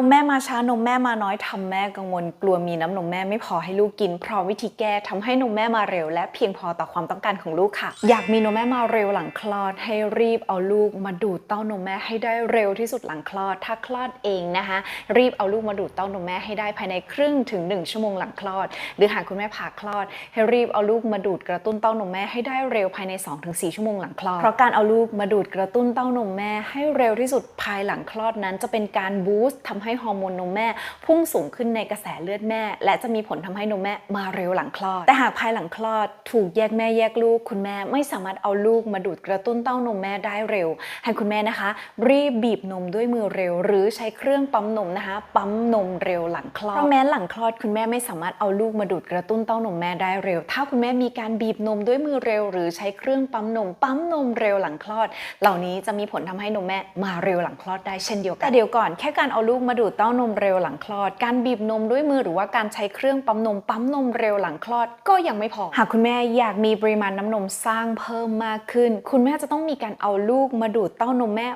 นมแม่มาช้านมแม่มาน้อยทำแม่กังวลกลัวมีน้ำนมแม่ไม่พอให้ลูกกินเพราะวิธีแก้ทำให้นมแม่มาเร็ว และเพียงพอต่อความต้องการของลูกค่ะ อยากมีนมแม่มาเร็วหลังคลอด ให้รีบเอาลูกมาดูดเต้านมแม่ให้ได้เร็วที่สุดหลังคลอด ถ้าคลอดเองนะคะ รีบเอาลูกมาดูดเต้านมแม่ให้ได้ภายในครึ่งถึง 1 ชั่วโมงหลังคลอด หรือหากคุณแม่ผ่าคลอด ให้รีบเอาลูกมาดูดกระตุ้นเต้านมแม่ให้ได้เร็วภายใน 2-4 ชั่วโมงหลังคลอดเพราะการเอาลูกมาดูดกระตุ้นเต้านมแม่ให้เร็วที่สุดภายหลังคลอดนั้น จะเป็นการบูสต์ทำใให้ฮอร์โมนนมแม่ พุ่งสูงขึ้นในกระแสเลือดแม่ และจะมีผลทำให้นมแม่มาเร็วหลังคลอด แต่หากภายหลังคลอด ถูกแยกแม่แยกลูก คุณแม่ไม่สามารถเอาลูกมาดูดกระตุ้นเต้านมแม่ได้เร็ว ให้คุณแม่นะคะ รีบบีบนมด้วยมือเร็ว หรือใช้เครื่องปั๊มนมนะคะ ปั๊มนมเร็วหลังคลอดเพราะแม้หลังคลอดคุณแม่ไม่สามารถเอาลูกมาดูดกระตุ้นเต้านมแม่ได้เร็ว ถ้าคุณแม่มีการบีบนมด้วยมือเร็ว หรือใช้เครื่องปั๊มนม ปั๊มนมเร็วหลังคลอด เหล่านี้จะมีผลทำให้นมแม่มาเร็วหลังคลอดได้เช่นเดียวกันแต่เดี๋ยวก่อนแค่การเอาลูกมาดูดเต้านมเร็วหลังคลอด การบีบนมด้วยมือหรือว่าการใช้เครื่องปั๊มนมปั๊มนมเร็วหลังคลอดก็ยังไม่พอ หากคุณแม่อยากมีปริมาณน้ำนมสร้างเพิ่มมากขึ้น คุณแม่จะต้องมีการเอาลูกมาดูดเต้านมแม่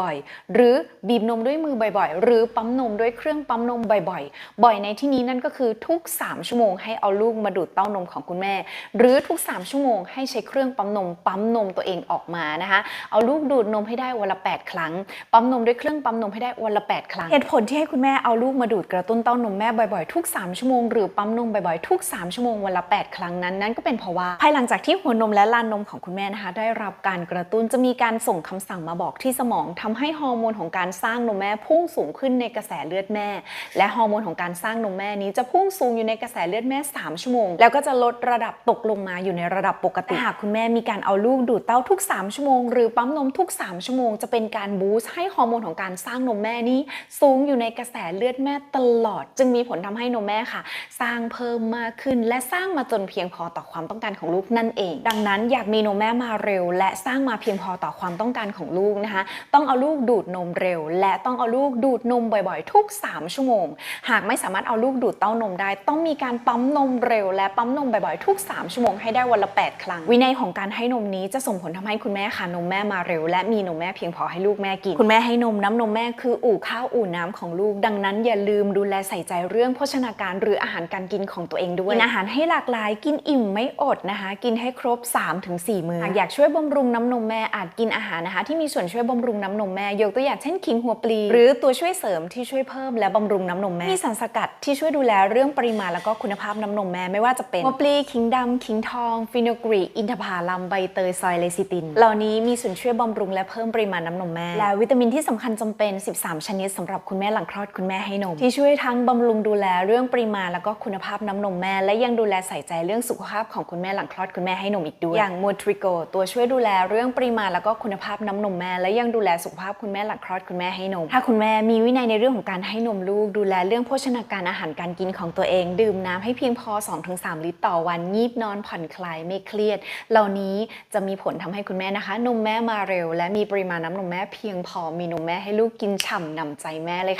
บ่อยๆ หรือบีบนมด้วยมือบ่อยๆ หรือปั๊มนมด้วยเครื่องปั๊มนมบ่อยๆ บ่อยในที่นี้นั่นก็คือทุก 3 ชั่วโมงให้เอาลูกมาดูดเต้านมของคุณแม่ หรือทุก 3 ชั่วโมงให้ใช้เครื่องปั๊มนมปั๊มนมตัวเองออกมานะคะ เอาลูกดูดนมให้ได้วันละ 8 ครั้ง ปั๊มนมด้วยเครื่องปั๊มนมให้ได้วันละ 8 ครั้ง เหตุผลที่ให้คุณแม่เอาลูกมาดูดกระตุ้นเต้านมแม่บ่อยๆ ทุก 3 ชั่วโมงหรือปั๊มนมบ่อยๆ ทุก 3 ชั่วโมงวันละ 8 ครั้งนั้นนั่นก็เป็นเพราะว่า ภายหลังจากที่หัวนมและลานนมของคุณแม่นะคะ ได้รับการกระตุ้นจะมีการส่งคำสั่งมาบอกที่สมองทำให้ฮอร์โมนของการสร้างนมแม่พุ่งสูงขึ้นในกระแสเลือดแม่ และฮอร์โมนของการสร้างนมแม่นี้จะพุ่งสูงอยู่ในกระแสเลือดแม่ 3 ชั่วโมง แล้วก็จะลดระดับตกลงมาอยู่ในระดับปกติหากคุณแม่มีการเอาลูกดูดเต้าทุก 3 ชั่วโมงหรือปั๊มนมทุก 3 ชั่วโมง จะเป็นการบูสต์ให้ฮอร์โมนของการสร้างนมแม่นี้สูงอยู่ในกระแสเลือดแม่ตลอด จึงมีผลทำให้นมแม่ค่ะ สร้างเพิ่มมากขึ้น และสร้างมาจนเพียงพอต่อความต้องการของลูกนั่นเอง ดังนั้นอยากมีนมแม่มาเร็ว และสร้างมาเพียงพอต่อความต้องการของลูกนะคะ ต้องเอาลูกดูดนมเร็ว และต้องเอาลูกดูดนมบ่อยๆ ทุก 3 ชั่วโมง หากไม่สามารถเอาลูกดูดเต้านมได้ ต้องมีการปั๊มนมเร็ว และปั๊มนมบ่อยๆ ทุก 3 ชั่วโมงให้ได้วันละ 8 ครั้ง วินัยของการให้นมนี้จะส่งผลทำให้คุณแม่ค่ะนมแม่มาเร็ว และมีนมแม่เพียงพอให้ลูกแม่กิน คุณแม่ให้นมน้ำนมแม่คืออู่ข้าวอู่น้ำของลูก ดังนั้นอย่าลืมดูแลใส่ใจเรื่องโภชนาการหรืออาหารการกินของตัวเองด้วย กินอาหารให้หลากหลาย กินอิ่มไม่อดนะคะ กินให้ครบ 3-4 มื้อหากอยากช่วยบำรุงน้ำนมแม่อาจกินอาหารนะคะ ที่มีส่วนช่วยบำรุงน้ำนมแม่ ยกตัวอย่างเช่นขิงหัวปลี หรือตัวช่วยเสริมที่ช่วยเพิ่มและบำรุงน้ำนมแม่ มีสารสกัดที่ช่วยดูแลเรื่องปริมาณแล้วก็คุณภาพน้ำนมแม่ไม่ว่าจะเป็นหัวปลีขิงดำขิงทองฟิโนกรีอินทผลัมใบเตยซอยเลซิติน เหล่านี้มีส่วนช่วยบำรุงและเพิ่มปริมาณน้ำนมแม่ และวิตามินที่สำคัญจำเป็น 13 ชนิดสำหรับคุณแม่หลังคลอดคุณแม่ให้นม ที่ช่วยทั้งบำรุงดูแลเรื่องปริมาณแล้วก็คุณภาพน้ำนมแม่ และยังดูแลใส่ใจเรื่องสุขภาพของคุณแม่หลังคลอดคุณแม่ให้นมอีกด้วย อย่างมูทริโกตัวช่วยดูแลเรื่องปริมาณแล้วก็คุณภาพน้ำนมแม่ และยังดูแลสุขภาพคุณแม่หลังคลอดคุณแม่ให้นม ถ้าคุณแม่มีวินัยในเรื่องของการให้นมลูก ดูแลเรื่องโภชนาการอาหารการกินของตัวเอง ดื่มน้ำให้เพียงพอ 2-3 ลิตรต่อวันงีบนอนผ่อนคลายไม่เครียด เหล่านี้จะมีผลทำให้คุณแม่นะคะ นมแม่มาเร็ว และมีปริมาณน้ำนมแม่เพียงพอมีนมแม่ให้ลูกกินฉ่ำนำใจแม่เลยค่ะ